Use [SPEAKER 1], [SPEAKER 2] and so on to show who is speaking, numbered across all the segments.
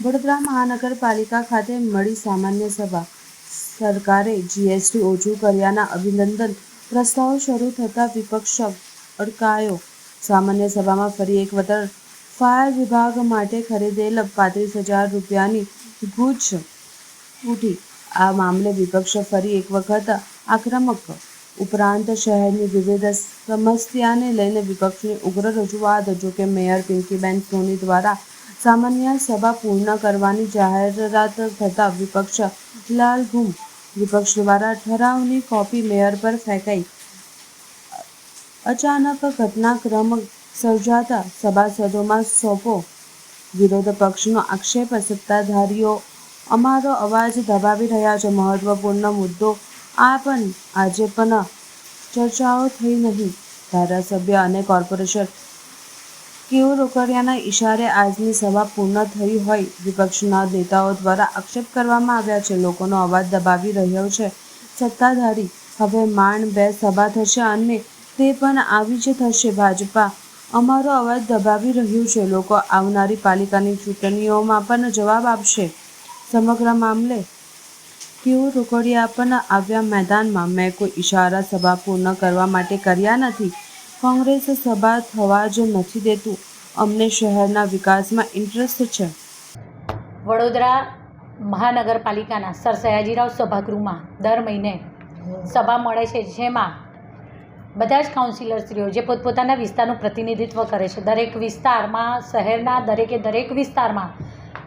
[SPEAKER 1] વડોદરા મહાનગરપાલિકા ખાતે મળી સામાન્ય સભા. સરકારે જીએસટી ઓછું કર્યાના અભિનંદન પ્રસ્તાવ શરૂ થતાં વિપક્ષ અડકાયો. સામાન્ય સભામાં ફરી એક વતર ફાયર વિભાગ માટે ખરીદેલ પાંત્રીસ હજાર રૂપિયાની ગુજ ઉઠી. આ મામલે વિપક્ષ ફરી એક વખત આક્રમક. ઉપરાંત શહેરની વિવિધ સમસ્યાને લઈને વિપક્ષની ઉગ્ર રજૂઆત, જોકે મેયર પિંકીબેન સોની દ્વારા સામાન્ય સભા પૂર્ણ કરવાની જાહેરાત થતાં વિપક્ષ લાલઘુમ વિપક્ષ દ્વારા ઠરાવની કોપી મેયર પર ફેંકાઈ. અચાનક ઘટનાક્રમ સર્જાતા સભાસદોમાં સોંપો. વિરોધ પક્ષનો આક્ષેપ સત્તાધારીઓ. અમારો અવાજ દબાવી રહ્યા છે. મહત્વપૂર્ણ મુદ્દો આ પણ. આજે પણ ચર્ચાઓ થઈ નહીં. ધારાસભ્ય અને કોર્પોરેશન કેવું રોકડિયાના ઇશારે આજની સભા પૂર્ણ થઈ હોય, વિપક્ષના નેતાઓ દ્વારા આક્ષેપ કરવામાં આવ્યા છે. લોકોનો અવાજ દબાવી રહ્યો છે. સત્તાધારી હવે માંડ બે સભા થશે અને તે પણ આવી જ થશે. ભાજપા અમારો અવાજ દબાવી રહ્યું છે. લોકો આવનારી પાલિકાની ચૂંટણીઓમાં પણ જવાબ આપશે. સમગ્ર મામલે કેવું રોકડિયા પણ આવ્યા મેદાનમાં. મેં કોઈ ઇશારા સભા પૂર્ણ કરવા માટે કર્યા નથી. કોંગ્રેસ સભા થવા જ નથી દેતું. અમને શહેરના વિકાસમાં ઇન્ટરેસ્ટ છે.
[SPEAKER 2] વડોદરા મહાનગરપાલિકાના સર સયાજીરાવ સભાગૃહમાં દર મહિને સભા મળે છે, જેમાં બધા જ કાઉન્સિલરશ્રીઓ જે પોતપોતાના વિસ્તારનું પ્રતિનિધિત્વ કરે છે. દરેક વિસ્તારમાં, શહેરના દરેકે દરેક વિસ્તારમાં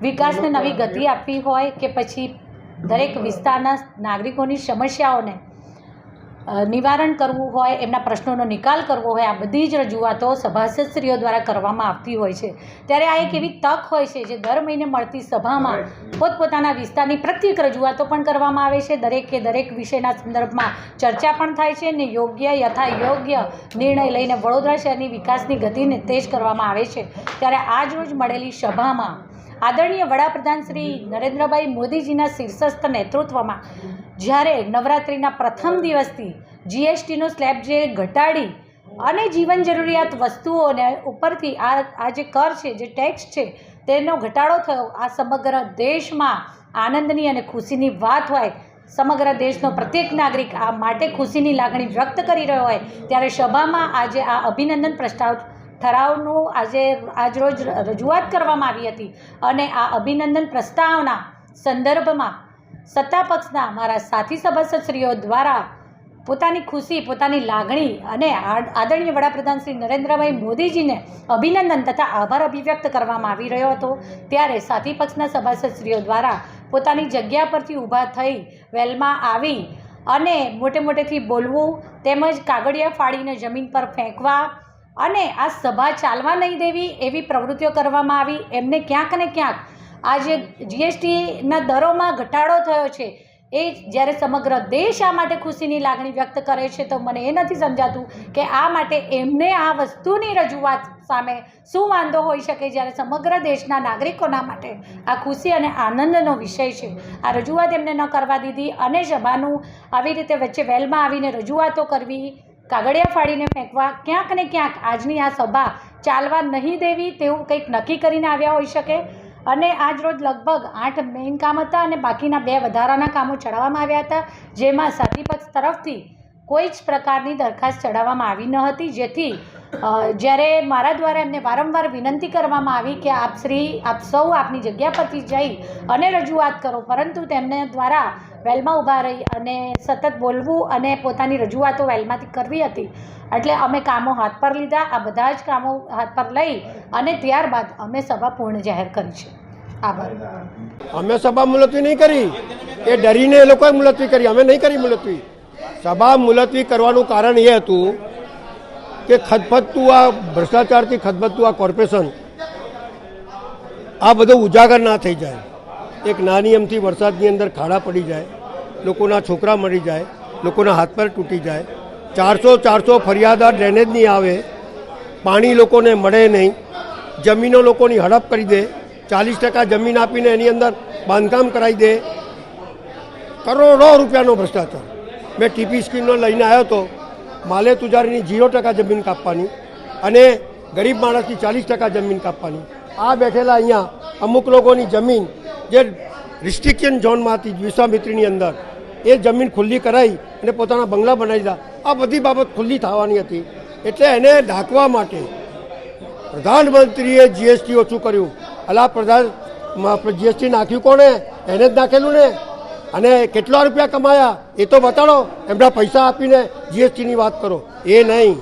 [SPEAKER 2] વિકાસને નવી ગતિ આપવી હોય કે પછી દરેક વિસ્તારના નાગરિકોની સમસ્યાઓને નિવારણ કરવું હોય એમના પ્રશ્નોનો નિકાલ કરવો હોય આ બધી જ રજૂઆતો સભાસદશ્રીઓ દ્વારા કરવામાં આવતી હોય છે. ત્યારે આ એક એવી તક હોય છે જે દર મહિને મળતી સભામાં પોતપોતાના વિસ્તારની પ્રત્યેક રજૂઆતો પણ કરવામાં આવે છે. દરેકે દરેક વિષયના સંદર્ભમાં ચર્ચા પણ થાય છે ને યોગ્ય યથા યોગ્ય નિર્ણય લઈને વડોદરા શહેરની વિકાસની ગતિને તેજ કરવામાં આવે છે. ત્યારે આજ રોજ મળેલી સભામાં આદરણીય વડાપ્રધાન શ્રી નરેન્દ્રભાઈ મોદીજીના શીર્ષસ્થ નેતૃત્વમાં જ્યારે નવરાત્રિના પ્રથમ દિવસથી જીએસટીનો સ્લેબ જે ઘટાડી અને જીવન જરૂરિયાત વસ્તુઓને ઉપરથી આ આ જે કર છે, જે ટેક્સ છે, તેનો ઘટાડો થયો. આ સમગ્ર દેશમાં આનંદની અને ખુશીની વાત હોય, સમગ્ર દેશનો પ્રત્યેક નાગરિક આ માટે ખુશીની લાગણી વ્યક્ત કરી રહ્યો હોય, ત્યારે સભામાં આજે આ અભિનંદન પ્રસ્તાવ ઠરાવનું આજે આજરોજ રજૂઆત કરવામાં આવી હતી. અને આ અભિનંદન પ્રસ્તાવના સંદર્ભમાં સત્તા પક્ષના મારા સાથી સભાસદશ્રીઓ દ્વારા પોતાની ખુશી, પોતાની લાગણી અને આદરણીય વડાપ્રધાન શ્રી નરેન્દ્રભાઈ મોદીજીને અભિનંદન તથા આભાર અભિવ્યક્ત કરવામાં આવી રહ્યો હતો. ત્યારે સાથી પક્ષના સભાસદશ્રીઓ દ્વારા પોતાની જગ્યા પરથી ઊભા થઈ વેલમાં આવી અને મોટે મોટેથી બોલવું, તેમજ કાગળિયા ફાડીને જમીન પર ફેંકવા અને આ સભા ચાલવા નહીં દેવી એવી પ્રવૃત્તિઓ કરવામાં આવી. એમને ક્યાંક ને ક્યાંક આ જે જીએસટીના દરોમાં ઘટાડો થયો છે. એ જ્યારે સમગ્ર દેશ આ માટે ખુશીની લાગણી વ્યક્ત કરે છે, તો મને એ નથી સમજાતું કે આ માટે એમને આ વસ્તુની રજૂઆત સામે શું વાંધો હોઈ શકે જ્યારે સમગ્ર દેશના નાગરિકોના માટે આ ખુશી અને આનંદનો વિષય છે. આ રજૂઆત એમને ન કરવા દીધી અને સભાનું આવી રીતે વચ્ચે વેલમાં આવીને રજૂઆતો કરવી, કાગળિયા ફાડીને ફેંકવા, ક્યાંક ને ક્યાંક આજની આ સભા ચાલવા નહીં દેવી, તેવું કંઈક નક્કી કરીને આવ્યા હોઈ શકે? અને આજ રોજ લગભગ આઠ મેઇન કામ હતા અને બાકીના બે વધારાના કામો ચડાવવામાં આવ્યા હતા, જેમાં સાથી પક્ષ તરફથી કોઈ જ પ્રકારની દરખાસ્ત ચડાવવામાં આવી ન હતી, જેથી જ્યારે મારા દ્વારા એમને વારંવાર વિનંતી કરવામાં આવી કે આપ શ્રી, આપ સૌ આપની જગ્યા પરથી જઈ અને રજૂઆત કરો, પરંતુ તેમને દ્વારા વેલમાં ઊભા રહી અને સતત બોલવું અને પોતાની રજૂઆતો વેલમાંથી કરવી હતી. એટલે અમે કામો હાથ પર લીધા, આ બધા જ કામો હાથ પર લઈ અને ત્યારબાદ અમે સભા પૂર્ણ જાહેર કરી છે. આભાર.
[SPEAKER 3] અમે સભા મુલતવી નહીં કરી. એ ડરીને એ લોકોએ મુલતવી કરી. અમે નહીં કરી મુલતવી. સભા મુલતવી કરવાનું કારણ એ હતું કે ખદફદતું આ ભ્રષ્ટાચારથી ખદફદતું આ કોર્પોરેશન, આ બધું ઉજાગર ના થઈ જાય. એક નાની એમથી વરસાદની અંદર ખાડા પડી જાય, લોકોના છોકરા મરી જાય, લોકોના હાથ પર તૂટી જાય. ચારસો ચારસો ફરિયાદ ડ્રેનેજ નહીં આવે, પાણી લોકોને મળે નહીં, જમીનો લોકોની હડપ કરી દે, ચાલીસ ટકા જમીન આપીને એની અંદર બાંધકામ કરાવી દે. કરોડો રૂપિયાનો ભ્રષ્ટાચાર. મેં ટીપી સ્કીમનો લઈને આવ્યો હતો. માલે તુજારીની ઝીરો ટકા જમીન કાપવાની અને ગરીબ માણસની ચાલીસ ટકા જમીન કાપવાની. આ બેઠેલા અહીંયા અમુક લોકોની જમીન જે રિસ્ટ્રિક્શન ઝોનમાં હતી વિશ્વામિત્રીની અંદર, એ જમીન ખુલ્લી કરાવી અને પોતાના બંગલા બનાવી દીધા. આ બધી બાબત ખુલ્લી થવાની હતી. એટલે એને ઢાંકવા માટે પ્રધાનમંત્રીએ જીએસટી ઓછું કર્યું. અલા પ્રધાન જીએસટી નાખ્યું કોણે? એને જ નાખેલું ને? અને કેટલા રૂપિયા કમાયા એ તો બતાડો. એમના પૈસા આપીને જીએસટીની વાત કરો. એ નહીં.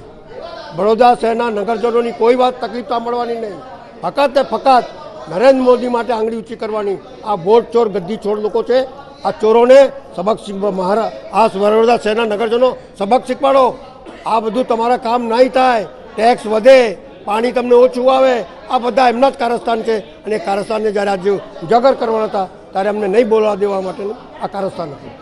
[SPEAKER 3] વડોદરા શહેરના નગરજનોની કોઈ વાત તકલીફ મળવાની નહીં. ફકત ને ફકત નરેન્દ્ર મોદી માટે આંગળી ઊંચી કરવાની. આ બોટ ચોર, ગદ્દી ચોર લોકો છે. આ ચોરોને સબક મહારા, આ વડોદરા શહેરના નગરજનો સબક શીખવાડો. આ બધું તમારા કામ નહીં થાય. ટેક્સ વધે. પાણી તમને ઓછું આવે. આ બધા એમના જ કારસ્તાન છે. અને કારસ્તાનને જ્યારે આજે ઉજાગર કરવાના હતા ત્યારે અમને નહીં બોલવા દેવા માટેનું આ કારસ્તાન હતું.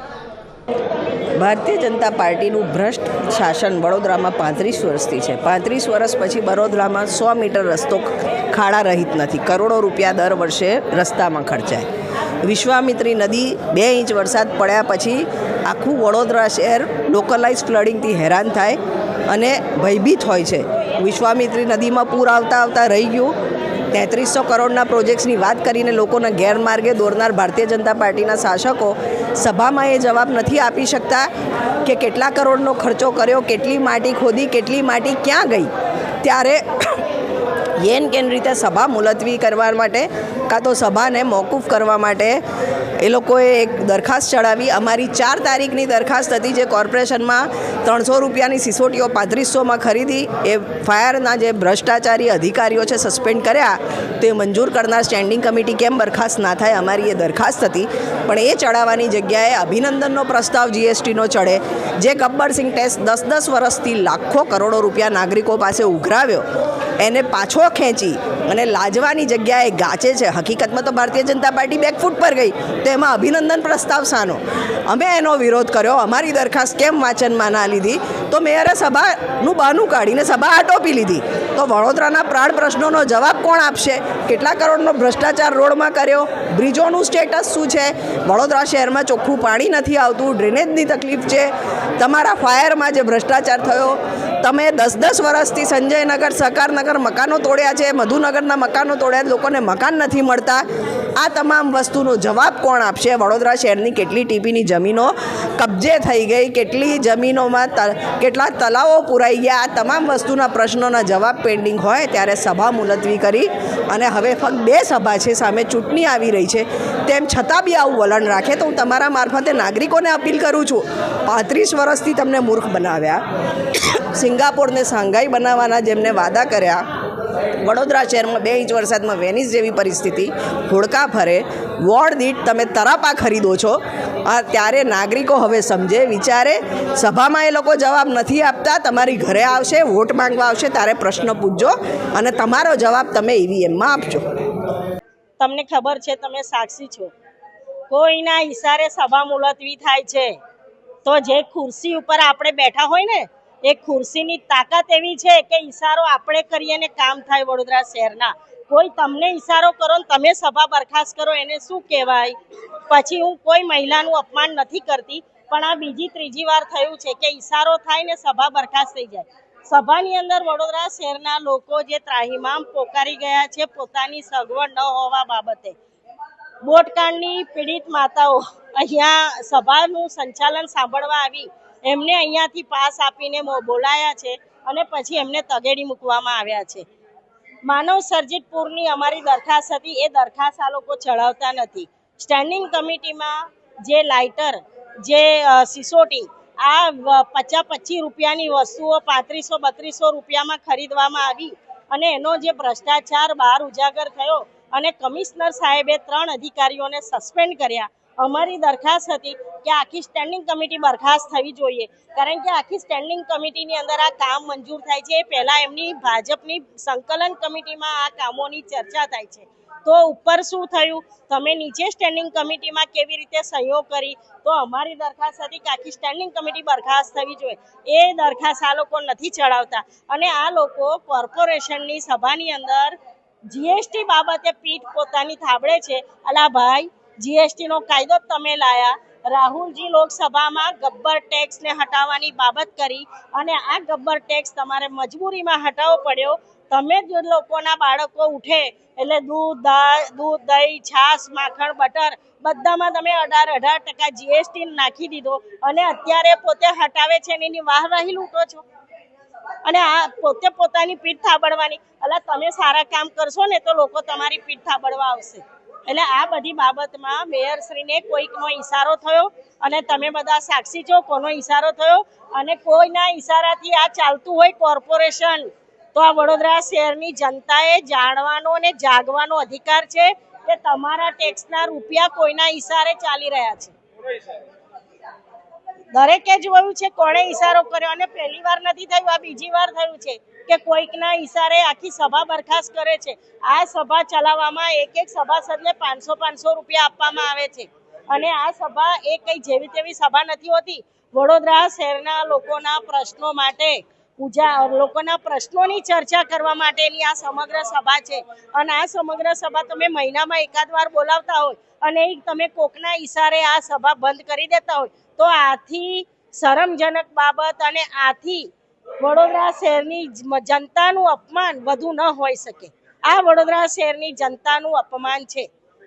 [SPEAKER 4] ભારતીય જનતા પાર્ટીનું ભ્રષ્ટ શાસન વડોદરામાં પાંત્રીસ વર્ષથી છે. પાંત્રીસ વર્ષ પછી વડોદરામાં સો મીટર રસ્તો ખાડા રહિત નથી. કરોડો રૂપિયા દર વર્ષે રસ્તામાં ખર્ચાય. વિશ્વામિત્રી નદી બે ઇંચ વરસાદ પડ્યા પછી આખું વડોદરા શહેર લોકલાઇઝ ફ્લડિંગથી હેરાન થાય અને ભયભીત હોય છે. વિશ્વામિત્રી નદીમાં પૂર આવતા આવતા રહી ગયું. તેત્રીસો કરોડના પ્રોજેક્ટ્સની વાત કરીને લોકોના ગેરમાર્ગે દોરનાર ભારતીય જનતા પાર્ટીના શાસકો સભામાં એ જવાબ નથી આપી શકતા કે કેટલા કરોડનો ખર્ચો કર્યો, કેટલી માટી ખોદી, કેટલી માટી ક્યાં ગઈ? ત્યારે યેન કેન રીતે સભા મુલતવી કરવા માટે કાં તો સભાને મોકૂફ કરવા માટે એ લોકોએ એક દરખાસ્ત ચડાવી. અમારી ચાર તારીખની દરખાસ્ત હતી જે કોર્પોરેશનમાં ત્રણસો રૂપિયાની સિસોટીઓ પાંત્રીસોમાં ખરીદી. એ ફાયરના જે ભ્રષ્ટાચારી અધિકારીઓ છે સસ્પેન્ડ કર્યા. તે મંજૂર કરનાર સ્ટેન્ડિંગ કમિટી કેમ બરખાસ્ત ના થાય અમારી એ દરખાસ્ત હતી. પણ એ ચડાવવાની જગ્યાએ અભિનંદનનો પ્રસ્તાવ જીએસટીનો ચડે. જે ગબ્બરસિંહ ટેસ્ટ દસ દસ વર્ષથી લાખો કરોડો રૂપિયા નાગરિકો પાસે ઉઘરાવ્યો. એને પાછો ખેંચી અને લાજવાની જગ્યાએ ગાચે છે. હકીકતમાં તો ભારતીય જનતા પાર્ટી બેકફૂટ પર ગઈ, તો એમાં અભિનંદન પ્રસ્તાવ શાનો. અમે એનો વિરોધ કર્યો, અમારી દરખાસ્ત કેમ વાંચનમાં ના લીધી? તો મેયરે સભાનું બહાનું કાઢીને સભા આટોપી લીધી. તો વડોદરાના પ્રાણ પ્રશ્નોનો જવાબ કોણ આપશે? કેટલા કરોડનો ભ્રષ્ટાચાર રોડમાં કર્યો? બ્રિજોનું સ્ટેટસ શું છે? વડોદરા શહેરમાં ચોખ્ખું પાણી નથી આવતું ડ્રેનેજની તકલીફ છે. તમારા ફાયરમાં જે ભ્રષ્ટાચાર થયો તમે દસ દસ વર્ષથી સંજયનગર, સહકારનગર મકાનો તોડ્યા છે, મધુનગરના મકાનો તોડ્યા લોકોને મકાન નથી મળતા. આ તમામ વસ્તુનો જવાબ કોણ આપશે? વડોદરા શહેરની કેટલી ટીપીની જમીનો કબજે થઈ ગઈ? કેટલી જમીનોમાં કેટલા તલાવો પુરાઈ ગયા? આ તમામ વસ્તુના પ્રશ્નોના જવાબ પેન્ડિંગ હોય ત્યારે સભા મુલતવી કરી અને હવે ફક્ત બે સભા છે, સામે ચૂંટણી આવી રહી છે. તેમ છતાં બી આવું વલણ રાખે તો હું તમારા મારફતે નાગરિકોને અપીલ કરું છું. પાંત્રીસ વર્ષથી તમને મૂર્ખ બનાવ્યા. સિંગાપોરને શાંઘાઈ બનાવવાના જેમને વાદા કર્યા. વડોદરા શહેરમાં બે ઇંચ વરસાદમાં વેનિસ જેવી પરિસ્થિતિ. હોડકા ફરે. વોર્ડ દીઠ તમે તરાપા ખરીદો છો. આ ત્યારે નાગરિકો હવે સમજે, વિચારે. સભામાં એ લોકો જવાબ નથી આપતા. તમારી ઘરે આવશે, વોટ માંગવા આવશે, ત્યારે પ્રશ્ન પૂછજો અને તમારો જવાબ તમે ઈવીએમમાં આપજો.
[SPEAKER 5] તમને ખબર છે, તમે સાક્ષી છો. કોઈના હિસારે સભા મુલતવી થાય છે. તો જે ખુરશી ઉપર આપણે બેઠા હોય ને એ ખુરશીની તાકાત એવી છે કે ઈશારો આપણે કરીએ ને કામ થાય વડોદરા શહેરના. કોઈ તમને ઈશારો કરો ને તમે સભા બરખાસ્ત કરો, એને શું કહેવાય? પછી હું કોઈ મહિલાનું અપમાન નથી કરતી, પણ આ બીજી ત્રીજી વાર થયું છે કે ઈશારો થાય ને સભા બરખાસ્ત થઈ જાય. સભાની અંદર વડોદરા શહેરના લોકો જે ત્રાહિમામ પોકારી ગયા છે પોતાની સગવડ ન હોવા બાબતે. બોટકાંડની પીડિત માતાઓ અહીંયા સભાનું સંચાલન સાંભળવા આવી. એમને અહીંયાથી પાસ આપીને બોલાયા છે અને પછી એમને તગેડી મૂકવામાં આવ્યા છે. માનવ સર્જિત પૂરની અમારી દરખાસ્ત હતી. એ દરખાસ્ત આ લોકો ચડાવતા નથી. સ્ટેન્ડિંગ કમિટીમાં જે લાઇટર, જે સિસોટી, આ પચાસ પચીસ રૂપિયાની વસ્તુઓ પાંત્રીસો બત્રીસો રૂપિયામાં ખરીદવામાં આવી અને એનો જે ભ્રષ્ટાચાર બહાર ઉજાગર થયો અને કમિશનર સાહેબે ત્રણ અધિકારીઓને સસ્પેન્ડ કર્યા અમારી દરખાસ્ત હતી કે આખી સ્ટેન્ડિંગ કમિટી બરખાસ્ત થવી જોઈએ. કારણ કે આખી સ્ટેન્ડિંગ કમિટીની અંદર આ કામ મંજૂર થાય છે. એ પહેલાં એમની ભાજપની સંકલન કમિટીમાં આ કામોની ચર્ચા થાય છે. તો ઉપર શું થયું? તમે નીચે સ્ટેન્ડિંગ કમિટીમાં કેવી રીતે સહયોગ કરી? તો અમારી દરખાસ્ત હતી કે આખી સ્ટેન્ડિંગ કમિટી બરખાસ્ત થવી જોઈએ. એ દરખાસ્ત આ લોકો નથી ચડાવતા. અને આ લોકો કોર્પોરેશનની સભાની અંદર જીએસટી બાબતે પીઠ પોતાની થાબડે છે. અલા ભાઈ જીએસટી નો કાયદો તમે લાયા. રાહુલજી લોકસભામાં ગબ્બર ટેક્સને હટાવવાની બાબત કરી અને આ ગબ્બર ટેક્સ તમારે મજબૂરીમાં હટાવવો પડ્યો. તમે જ લોકોના બાળકો ઉઠે એટલે દૂધ દૂધ, દહીં, છાશ, માખણ, બટર બધામાં તમે અઢાર અઢાર ટકા જીએસટી નાખી દીધો. અને અત્યારે પોતે હટાવે છે એની એની વાહવાહી લૂંટો છો. અને આ પોતે પોતાની પીઠ થાબડવાની. એટલે તમે સારા કામ કરશો ને તો લોકો તમારી પીઠ થાબડવા આવશે. એટલે આ બધી બાબતમાં મેયરશ્રીને કોઈકનો ઈશારો થયો અને તમે બધા સાક્ષી છો, કોનો ઈશારો થયો અને કોઈના ઈશારાથી આ ચાલતું હોય કોર્પોરેશન. તો આ વડોદરા શહેરની જનતાએ જાણવાનો અને જાગવાનો અધિકાર છે કે તમારા ટેક્સના રૂપિયા કોઈના ઈશારે ચાલી રહ્યા છે. દરેકે જોયું છે કોણે ઈશારો કર્યો અને પહેલી વાર નથી થયું, આ બીજી વાર થયું છે કે કોઈકના ઈશારે આખી સભા બરખાસ્ત કરે છે. આ સભા ચલાવવામાં એક એક સભાસદને પાંચસો પાંચસો રૂપિયા આપવામાં આવે છે. અને આ સભા એ કઈ જેવી તેવી સભા નથી હોતી. વડોદરા શહેરના લોકોના પ્રશ્નો માટે પૂજા, લોકોના પ્રશ્નોની ચર્ચા કરવા માટેની આ સમગ્ર સભા છે. અને આ સમગ્ર સભા તમે મહિનામાં એકાદ વાર બોલાવતા હોય અને તમે કોકના ઈશારે આ સભા બંધ કરી દેતા હોય તો આથી શરમજનક બાબત અને આથી વડોદરા શહેરની જનતાનું અપમાન વધુ ન હોઈ શકે. આ વડોદરા શહેરની જનતાનું અપમાન છે.